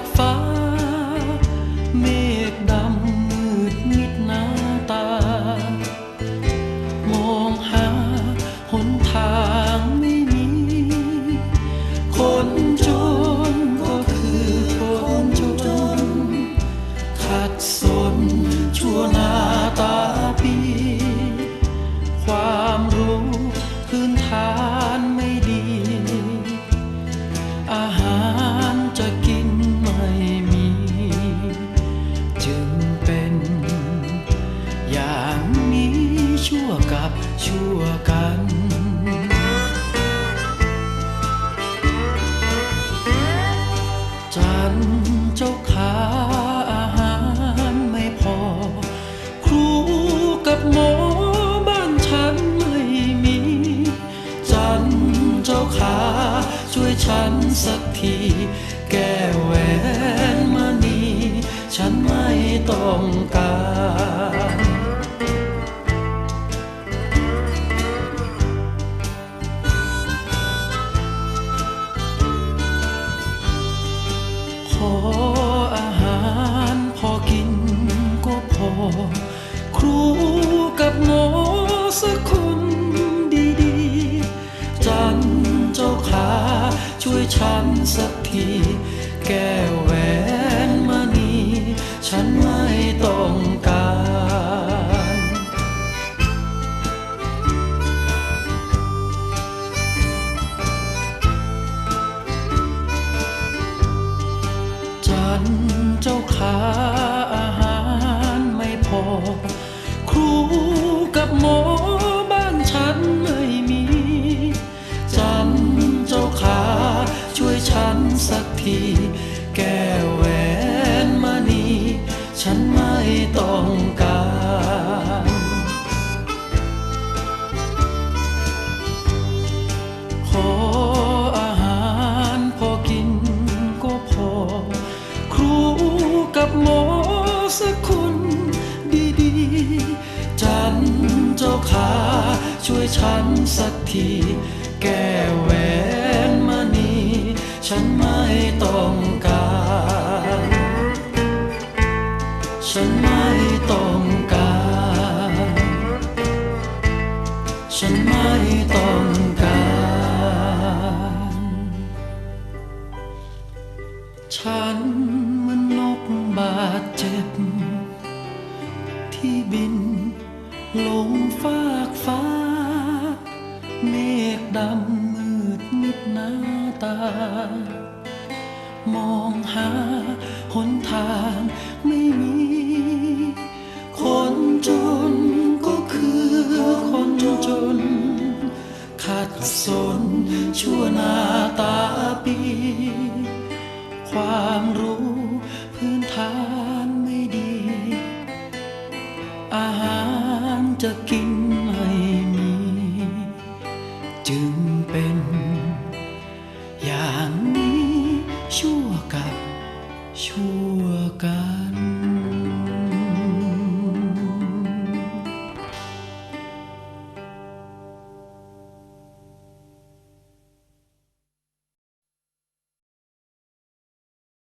like fire. ชั่วกันจันเจ้าขาอาหารไม่พอ ครูกับหมอบ้านฉันไม่มี จันเจ้าขาช่วยฉันสักที แก้แหวนมณีฉันไม่ต้องการ ช่วยฉันสักที แก้วแหวนมณี ฉันไม่ต้องการจันเจ้าขา ที แก้วแหวนมณี ฉันไม่ต้องการขออาหารพอกินก็พอ ครูกับหมอสักคนดีๆ จันเจ้าขาช่วยฉันสักที แก้วแหวน ฉันไม่ต้องการ ฉันไม่ต้องการ ฉันไม่ต้องการ ฉันมันนกบาดเจ็บ ที่บินลงฟากฟ้า เมฆดำ ตา มองหาหนทางไม่มี คนจนก็คือคนจนขัดสนชั่วหน้าตาปี ความรู้ ชั่วกาล